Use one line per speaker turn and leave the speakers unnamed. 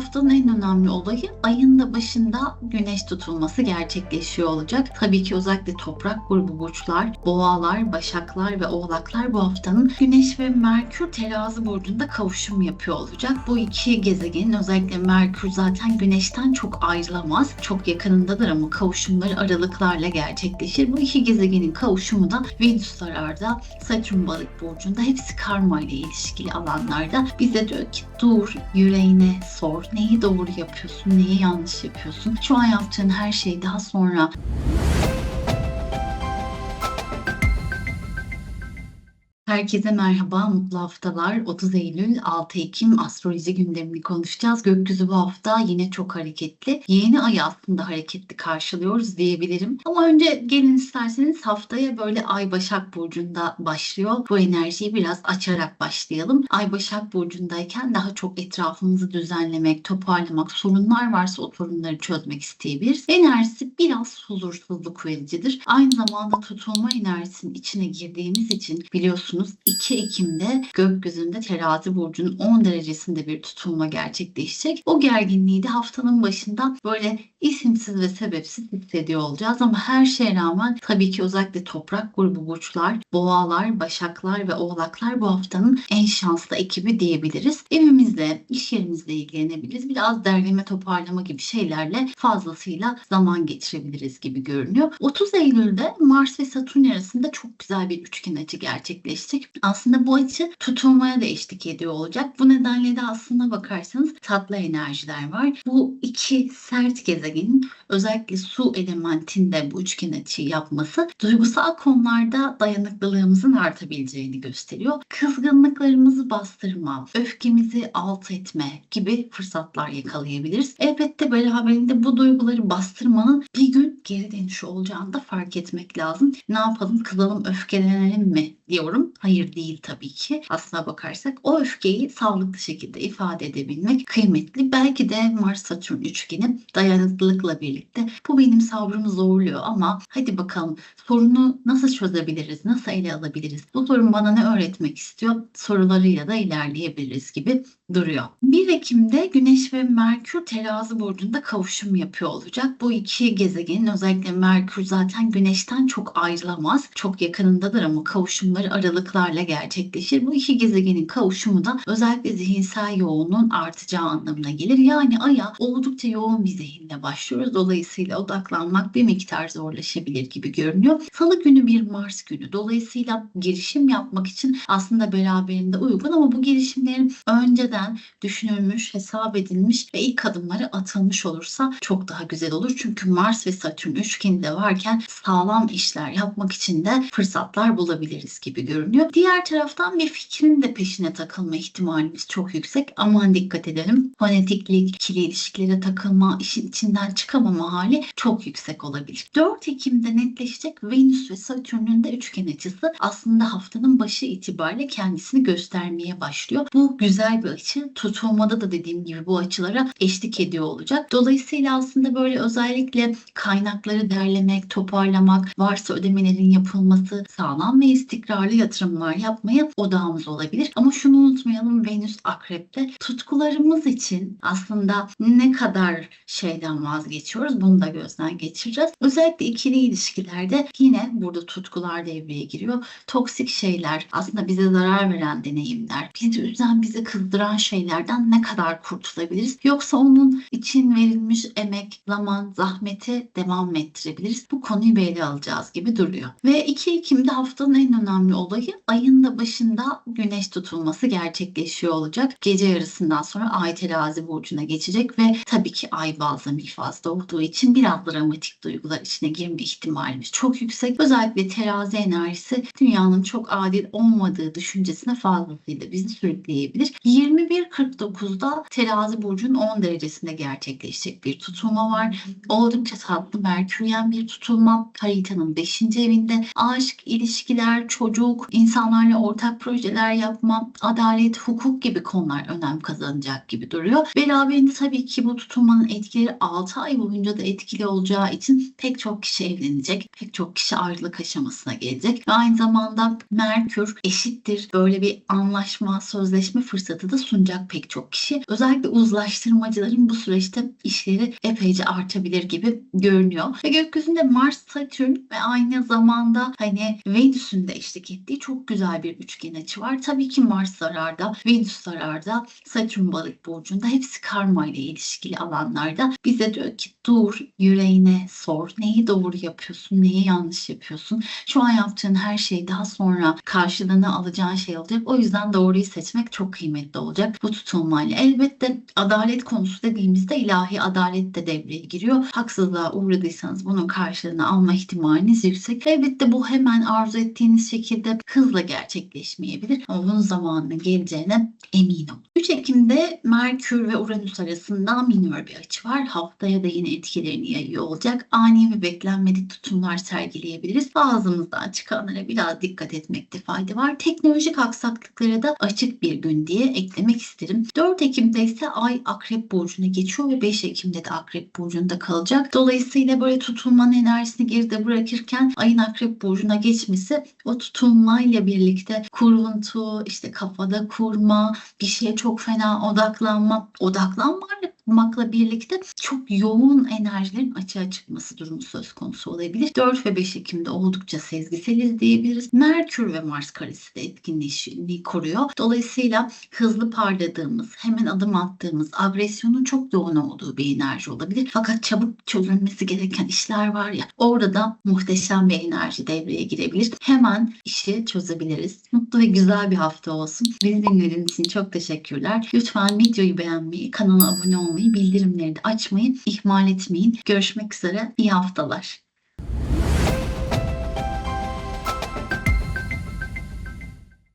haftanın en önemli olayı ayın da başında güneş tutulması gerçekleşiyor olacak. Tabii ki özellikle toprak grubu burçlar, boğalar, başaklar ve oğlaklar bu haftanın güneş ve merkür terazi burcunda kavuşum yapıyor olacak. Bu iki gezegenin özellikle merkür zaten güneşten çok ayrılamaz. Çok yakınındadır ama kavuşumları aralıklarla gerçekleşir. Bu iki gezegenin kavuşumu da Venüs ararda, Satürn balık burcunda hepsi karma ile ilişkili alanlarda bize diyor ki dur yüreğine sor. Neyi doğru yapıyorsun, neyi yanlış yapıyorsun. Şu an yaptığın her şey daha sonra Herkese merhaba, mutlu haftalar. 30 Eylül, 6 Ekim astroloji gündemini konuşacağız. Gökyüzü bu hafta yine çok hareketli. Yeni ay aslında hareketli karşılıyoruz diyebilirim. Ama önce gelin isterseniz haftaya böyle Ay Başak Burcu'nda başlıyor. Bu enerjiyi biraz açarak başlayalım. Ay Başak Burcu'ndayken daha çok etrafımızı düzenlemek, toparlamak, sorunlar varsa o sorunları çözmek isteyebiliriz. Enerjisi biraz huzursuzluk vericidir. Aynı zamanda tutulma enerjisinin içine girdiğimiz için biliyorsunuz biliyorsunuz 2 Ekim'de gökyüzünde terazi burcunun 10 derecesinde bir tutulma gerçekleşecek. O gerginliği de haftanın başında böyle isimsiz ve sebepsiz hissediyor olacağız ama her şeye rağmen tabii ki özellikle toprak grubu burçlar, boğalar, başaklar ve oğlaklar bu haftanın en şanslı ekibi diyebiliriz. Evimizde, iş yerimizde ilgilenebiliriz. Biraz derleme toparlama gibi şeylerle fazlasıyla zaman geçirebiliriz gibi görünüyor. 30 Eylül'de Mars ve Satürn arasında çok güzel bir üçgen açı gerçekleşti geçtik. Aslında bu açı tutulmaya da eşlik ediyor olacak. Bu nedenle de aslında bakarsanız tatlı enerjiler var. Bu iki sert gezegenin özellikle su elementinde bu üçgen açıyı yapması duygusal konularda dayanıklılığımızın artabileceğini gösteriyor. Kızgınlıklarımızı bastırma, öfkemizi alt etme gibi fırsatlar yakalayabiliriz. Elbette beraberinde bu duyguları bastırmanın bir gün geri dönüşü olacağını da fark etmek lazım. Ne yapalım kızalım öfkelenelim mi diyorum. Hayır değil tabii ki. Aslına bakarsak o öfkeyi sağlıklı şekilde ifade edebilmek kıymetli. Belki de Mars Satürn üçgeni dayanıklılıkla birlikte bu benim sabrımı zorluyor ama hadi bakalım sorunu nasıl çözebiliriz? Nasıl ele alabiliriz? Bu sorun bana ne öğretmek istiyor? Sorularıyla da ilerleyebiliriz gibi duruyor. 1 Ekim'de Güneş ve Merkür terazi burcunda kavuşum yapıyor olacak. Bu iki gezegenin özellikle Merkür zaten Güneş'ten çok ayrılamaz. Çok yakınındadır ama kavuşumları aralıklarla gerçekleşir. Bu iki gezegenin kavuşumu da özellikle zihinsel yoğunluğun artacağı anlamına gelir. Yani Ay'a oldukça yoğun bir zihinle başlıyoruz. Dolayısıyla odaklanmak bir miktar zorlaşabilir gibi görünüyor. Salı günü bir Mars günü. Dolayısıyla girişim yapmak için aslında beraberinde uygun ama bu girişimlerin önceden düşünülmüş, hesap edilmiş ve ilk adımları atılmış olursa çok daha güzel olur. Çünkü Mars ve Satürn üçgeni de varken sağlam işler yapmak için de fırsatlar bulabiliriz gibi görünüyor. Diğer taraftan bir fikrin de peşine takılma ihtimalimiz çok yüksek. Aman dikkat edelim. Fonetiklik, ikili ilişkilere takılma, işin içinden çıkamama hali çok yüksek olabilir. 4 Ekim'de netleşecek Venüs ve Satürn'ün de üçgen açısı aslında haftanın başı itibariyle kendisini göstermeye başlıyor. Bu güzel bir açı tutulmada da dediğim gibi bu açılara eşlik ediyor olacak. Dolayısıyla aslında böyle özellikle kaynakları derlemek, toparlamak, varsa ödemelerin yapılması, sağlam ve istikrarlı yatırımlar yapmaya odağımız olabilir. Ama şunu unutmayalım Venüs Akrep'te tutkularımız için aslında ne kadar şeyden vazgeçiyoruz bunu da gözden geçireceğiz. Özellikle ikili ilişkilerde yine burada tutkular devreye giriyor. Toksik şeyler aslında bize zarar veren deneyimler, bizi üzen, bizi kızdıran şeylerden ne kadar kurtulabiliriz? Yoksa onun için verilmiş emek, zaman, zahmeti devam ettirebiliriz? Bu konuyu böyle alacağız gibi duruyor. Ve 2 Ekim'de haftanın en önemli olayı ayın da başında güneş tutulması gerçekleşiyor olacak. Gece yarısından sonra ay terazi burcuna geçecek ve tabii ki ay balzamik fazla olduğu için biraz dramatik duygular içine girme ihtimalimiz çok yüksek. Özellikle terazi enerjisi dünyanın çok adil olmadığı düşüncesine fazlasıyla bizi sürükleyebilir. 21 21.49'da terazi burcunun 10 derecesinde gerçekleşecek bir tutulma var. Oldukça tatlı merküryen bir tutulma. Haritanın 5. evinde aşk, ilişkiler, çocuk, insanlarla ortak projeler yapma, adalet, hukuk gibi konular önem kazanacak gibi duruyor. Beraberinde tabii ki bu tutulmanın etkileri 6 ay boyunca da etkili olacağı için pek çok kişi evlenecek, pek çok kişi ayrılık aşamasına gelecek ve aynı zamanda Merkür eşittir böyle bir anlaşma, sözleşme fırsatı da sunacak pek çok kişi. Özellikle uzlaştırmacıların bu süreçte işleri epeyce artabilir gibi görünüyor. Ve gökyüzünde Mars, Satürn ve aynı zamanda hani Venüs'ün de eşlik ettiği çok güzel bir üçgen açı var. Tabii ki Mars zararda, Venüs zararda, Satürn balık burcunda hepsi karma ile ilişkili alanlarda. Bize diyor ki dur, yüreğine sor. Neyi doğru yapıyorsun, neyi yanlış yapıyorsun? Şu an yaptığın her şey daha sonra karşılığını alacağın şey olacak. O yüzden doğruyu seçmek çok kıymetli olacak bu tutulmayla. Elbette adalet konusu dediğimizde ilahi adalet de devreye giriyor. Haksızlığa uğradıysanız bunun karşılığını alma ihtimaliniz yüksek. Elbette bu hemen arzu ettiğiniz şekilde hızla gerçekleşmeyebilir ama bunun zamanının geleceğine emin olun. 3 Ekim'de Merkür ve Uranüs arasında minör bir açı var. Haftaya da yine etkilerini yayıyor olacak. Ani ve beklenmedik tutumlar sergileyebiliriz. Ağzımızdan çıkanlara biraz dikkat etmekte fayda var. Teknolojik aksaklıklara da açık bir gün diye eklemek isterim. 4 Ekim'de ise Ay Akrep Burcu'na geçiyor ve 5 Ekim'de de Akrep Burcu'nda kalacak. Dolayısıyla böyle tutulmanın enerjisini geride bırakırken Ay'ın Akrep Burcu'na geçmesi o tutulmayla birlikte kuruntu, işte kafada kurma, bir şeye çok fena odaklanma, odaklanmakla birlikte çok yoğun enerjilerin açığa çıkması durumu söz konusu olabilir. 4 ve 5 Ekim'de oldukça sezgiseliz diyebiliriz. Merkür ve Mars karesi de etkinliğini koruyor. Dolayısıyla hızlı parladığımız, hemen adım attığımız, agresyonun çok yoğun olduğu bir enerji olabilir. Fakat çabuk çözülmesi gereken işler var ya orada da muhteşem bir enerji devreye girebilir. Hemen işi çözebiliriz. Mutlu ve güzel bir hafta olsun. Beni dinlediğiniz için çok teşekkürler. Lütfen videoyu beğenmeyi, kanala abone olmayı, bildirimleri de açmayı ihmal etmeyin. Görüşmek üzere. İyi haftalar.